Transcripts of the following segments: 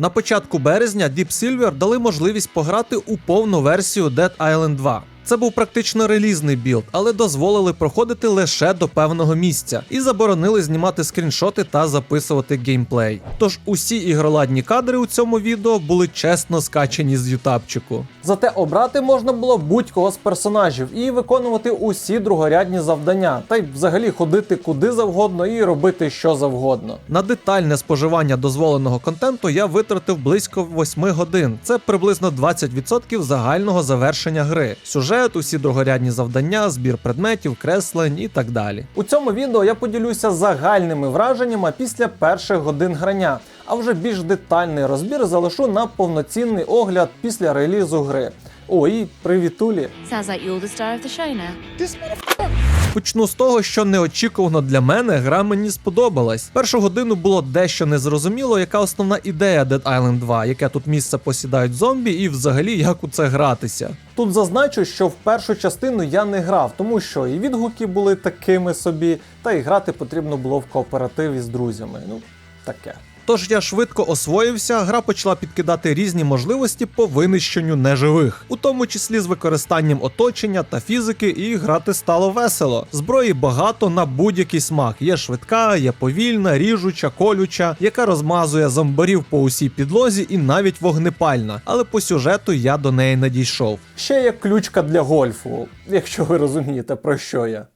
На початку березня Deep Silver дали можливість пограти у повну версію Dead Island 2. Це був практично релізний білд, але дозволили проходити лише до певного місця і заборонили знімати скріншоти та записувати геймплей. Тож усі ігроладні кадри у цьому відео були чесно скачені з ютабчику. Зате обрати можна було будь-кого з персонажів і виконувати усі другорядні завдання, та й взагалі ходити куди завгодно і робити що завгодно. На детальне споживання дозволеного контенту я витратив близько 8 годин. Це приблизно 20% загального завершення гри. Сюжет, усі другорядні завдання, збір предметів, креслень і так далі. У цьому відео я поділюся загальними враженнями після перших годин грання, а вже більш детальний розбір залишу на повноцінний огляд після релізу гри. О, і привітулі! Sounds like you're the star of the show now. Почну з того, що неочікувано для мене гра мені сподобалась. Першу годину було дещо незрозуміло, яка основна ідея Dead Island 2, яке тут місце посідають зомбі, і взагалі як у це гратися. Тут зазначу, що в першу частину я не грав, тому що і відгуки були такими собі, та і грати потрібно було в кооперативі з друзями. Ну, таке. Тож я швидко освоївся, гра почала підкидати різні можливості по винищенню неживих, у тому числі з використанням оточення та фізики, і грати стало весело. Зброї багато на будь-який смак. Є швидка, є повільна, ріжуча, колюча, яка розмазує зомбарів по усій підлозі і навіть вогнепальна. Але по сюжету я до неї не дійшов. Ще є ключка для гольфу, якщо ви розумієте про що я.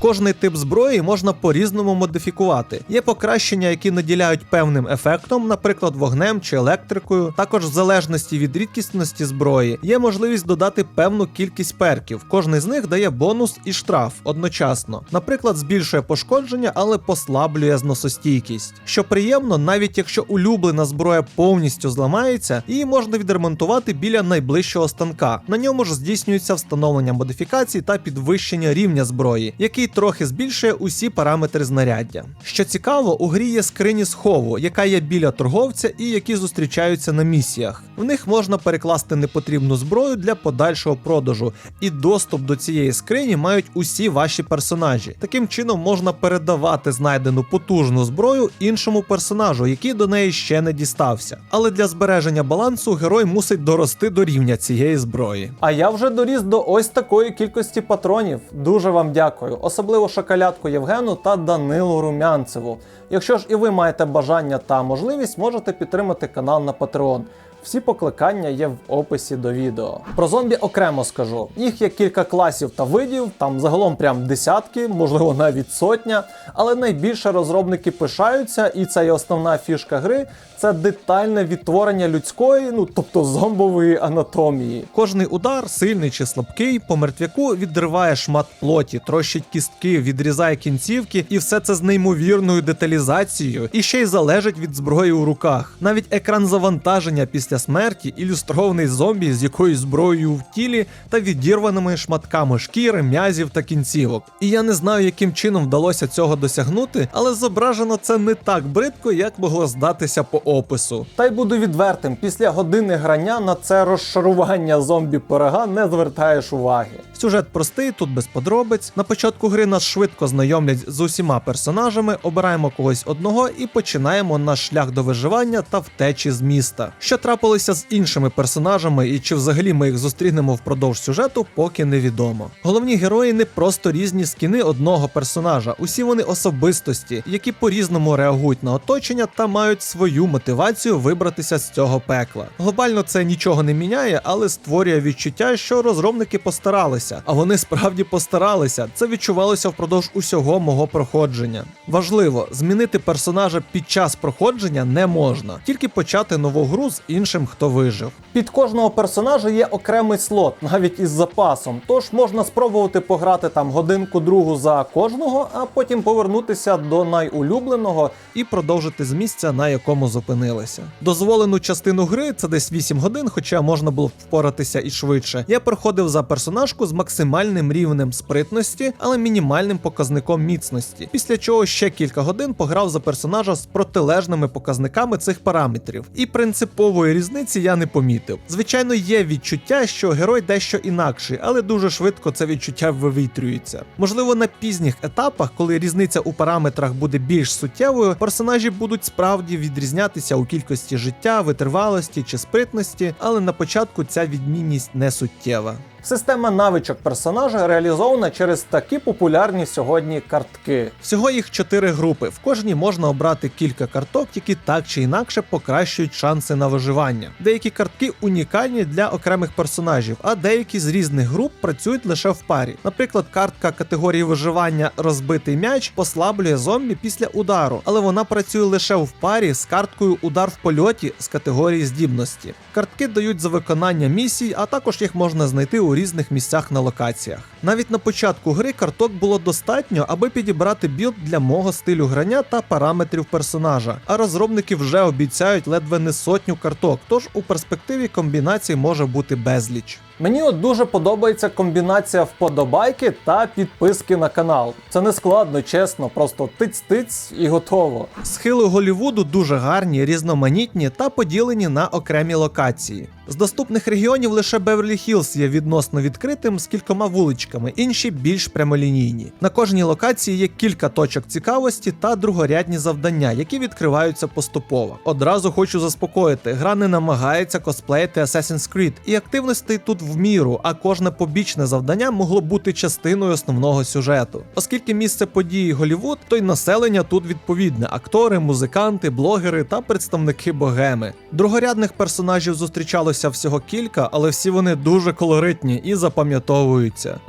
Кожний тип зброї можна по-різному модифікувати. Є покращення, які наділяють певним ефектом, наприклад, вогнем чи електрикою. Також, в залежності від рідкісності зброї, є можливість додати певну кількість перків. Кожний з них дає бонус і штраф одночасно. Наприклад, збільшує пошкодження, але послаблює зносостійкість. Що приємно, навіть якщо улюблена зброя повністю зламається, її можна відремонтувати біля найближчого станка. На ньому ж здійснюється встановлення модифікацій та підвищення рівня зброї, який трохи збільшує усі параметри знаряддя. Що цікаво, у грі є скрині схову, яка є біля торговця і які зустрічаються на місіях. В них можна перекласти непотрібну зброю для подальшого продажу, і доступ до цієї скрині мають усі ваші персонажі. Таким чином можна передавати знайдену потужну зброю іншому персонажу, який до неї ще не дістався. Але для збереження балансу герой мусить дорости до рівня цієї зброї. А я вже доріс до ось такої кількості патронів. Дуже вам дякую, особливо шоколядку Євгену та Данилу Румянцеву. Якщо ж і ви маєте бажання та можливість, можете підтримати канал на Patreon. Всі покликання є в описі до відео. Про зомбі окремо скажу. Їх є кілька класів та видів, там загалом прям десятки, можливо навіть сотня. Але найбільше розробники пишаються, і це є основна фішка гри. Це детальне відтворення людської, ну тобто зомбової анатомії. Кожний удар, сильний чи слабкий, по мертвяку відриває шмат плоті, трощить кістки, відрізає кінцівки, і все це з неймовірною деталізацією, і ще й залежить від зброї у руках. Навіть екран завантаження після смерті ілюстрований зомбі з якоюсь зброєю в тілі та відірваними шматками шкіри, м'язів та кінцівок. І я не знаю, яким чином вдалося цього досягнути, але зображено це не так бридко, як могло здатися по опису. Та й буду відвертим, після години грання на це розшарування зомбі пирога не звертаєш уваги. Сюжет простий, тут без подробиць. На початку гри нас швидко знайомлять з усіма персонажами, обираємо когось одного і починаємо наш шлях до виживання та втечі з міста. Що трапилося з іншими персонажами, і чи взагалі ми їх зустрінемо впродовж сюжету, поки невідомо. Головні герої не просто різні скіни одного персонажа, усі вони особистості, які по-різному реагують на оточення та мають свою мотивацію вибратися з цього пекла. Глобально це нічого не міняє, але створює відчуття, що розробники постаралися, а вони справді постаралися. Це відчувалося впродовж усього мого проходження. Важливо, змінити персонажа під час проходження не можна, тільки почати нову гру з іншим, хто вижив. Під кожного персонажа є окремий слот, навіть із запасом. Тож можна спробувати пограти там годинку другу за кожного, а потім повернутися до найулюбленого і продовжити з місця, на якому зупинилися. Дозволену частину гри це десь 8 годин, хоча можна було впоратися і швидше. Я проходив за персонажку з максимальним рівнем спритності, але мінімальним показником міцності. Після чого ще кілька годин пограв за персонажа з протилежними показниками цих параметрів. І принципової різниці я не помітив. Звичайно, є відчуття, що герой дещо інакший, але дуже швидко це відчуття вивітрюється. Можливо, на пізніх етапах, коли різниця у параметрах буде більш суттєвою, персонажі будуть справді відрізнятися у кількості життя, витривалості чи спритності, але на початку ця відмінність не суттєва. Система навичок персонажа реалізована через такі популярні сьогодні картки. Всього їх чотири групи. В кожній можна обрати кілька карток, які так чи інакше покращують шанси на виживання. Деякі картки унікальні для окремих персонажів, а деякі з різних груп працюють лише в парі. Наприклад, картка категорії виживання розбитий м'яч послаблює зомбі після удару, але вона працює лише в парі з карткою удар в польоті з категорії здібності. Картки дають за виконання місій, а також їх можна знайти у різних місцях на локаціях. Навіть на початку гри карток було достатньо, аби підібрати білд для мого стилю грання та параметрів персонажа. А розробники вже обіцяють ледве не сотню карток, тож у перспективі комбінацій може бути безліч. Мені от дуже подобається комбінація вподобайки та підписки на канал. Це не складно, чесно, просто тиць-тиць і готово. Схили Голівуду дуже гарні, різноманітні та поділені на окремі локації. З доступних регіонів лише Беверлі Хіллз є відносно відкритим з кількома вуличками, інші більш прямолінійні. На кожній локації є кілька точок цікавості та другорядні завдання, які відкриваються поступово. Одразу хочу заспокоїти, гра не намагається косплеїти Assassin's Creed, і активностей тут в міру, а кожне побічне завдання могло бути частиною основного сюжету. Оскільки місце події Голівуд, то й населення тут відповідне: актори, музиканти, блогери та представники богеми. Другорядних персонажів зустрічалося всього кілька, але всі вони дуже колоритні і запам'ятовуються.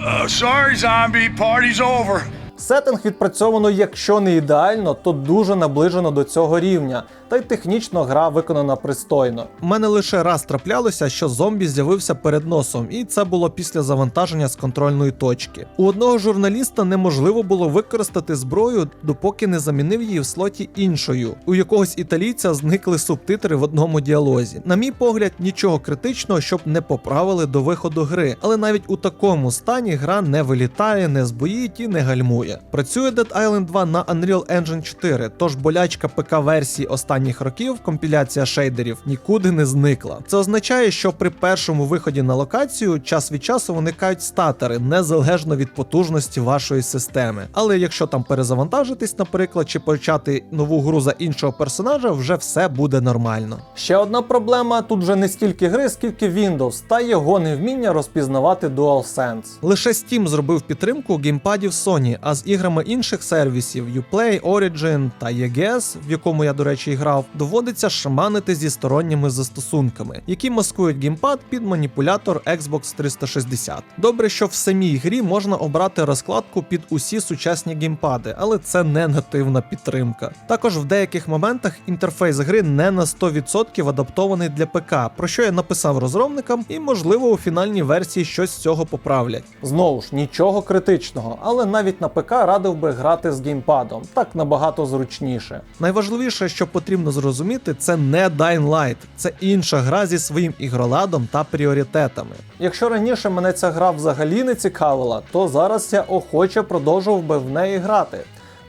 Uh, sorry, zombie. Party's over. Сеттинг відпрацьовано, якщо не ідеально, то дуже наближено до цього рівня, та й технічно гра виконана пристойно. У мене лише раз траплялося, що зомбі з'явився перед носом, і це було після завантаження з контрольної точки. У одного журналіста неможливо було використати зброю, допоки не замінив її в слоті іншою. У якогось італійця зникли субтитри в одному діалозі. На мій погляд, нічого критичного, щоб не поправили до виходу гри, але навіть у такому стані гра не вилітає, не збоїть і не гальмує. Працює Dead Island 2 на Unreal Engine 4, тож болячка ПК версії останніх років, компіляція шейдерів, нікуди не зникла. Це означає, що при першому виході на локацію час від часу виникають статери незалежно від потужності вашої системи. Але якщо там перезавантажитись, наприклад, чи почати нову гру за іншого персонажа, вже все буде нормально. Ще одна проблема тут вже не стільки гри, скільки Windows та його невміння розпізнавати DualSense. Лише Steam зробив підтримку геймпадів Sony, а з іграми інших сервісів Uplay, Origin та EGS, в якому я, до речі, і грав, доводиться шаманити зі сторонніми застосунками, які маскують геймпад під маніпулятор Xbox 360. Добре, що в самій грі можна обрати розкладку під усі сучасні геймпади, але це не нативна підтримка. Також в деяких моментах інтерфейс гри не на 100% адаптований для ПК, про що я написав розробникам, і можливо у фінальній версії щось з цього поправлять. Знову ж нічого критичного, але навіть на ПК радив би грати з геймпадом, так набагато зручніше. Найважливіше, що потрібно зрозуміти, це не Dying Light, це інша гра зі своїм ігроладом та пріоритетами. Якщо раніше мене ця гра взагалі не цікавила, то зараз я охоче продовжував би в неї грати.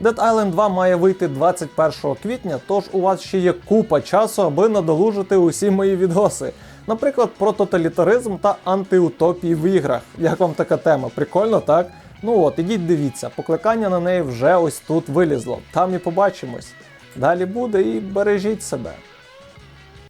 Dead Island 2 має вийти 21 квітня, тож у вас ще є купа часу, аби надолужити усі мої відоси. Наприклад, про тоталітаризм та антиутопії в іграх. Як вам така тема? Прикольно, так? Ну от, ідіть дивіться, покликання на неї вже ось тут вилізло. Там і побачимось. Далі буде і бережіть себе.